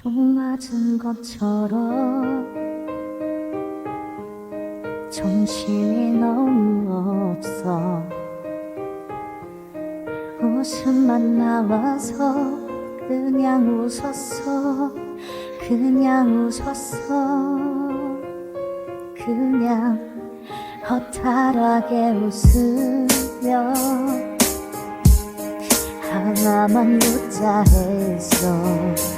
총 맞은 것처럼 정신이 너무 없어. 웃음만 나와서 그냥 웃었어. 그냥 웃었어. 그냥 허탈하게 웃으며 하나만 묻자 했어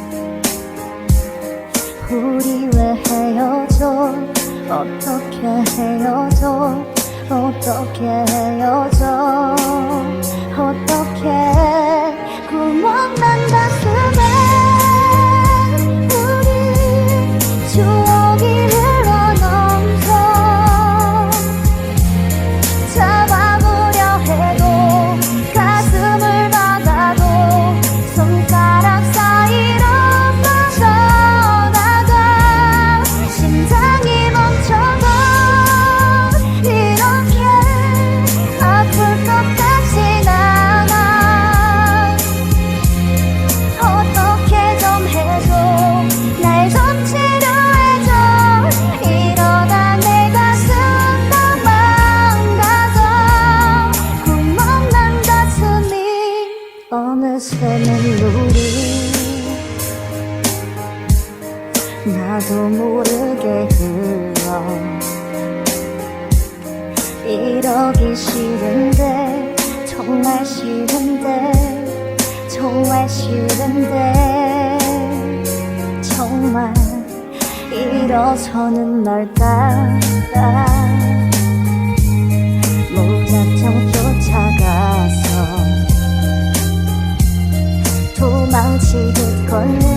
어떻게 헤어져 어떻게 헤어져 보기 싫은데 정말 싫은데 정말 싫은데 정말 일어서는 널 따라. 무작정 쫓아가서 도망치듯 걸려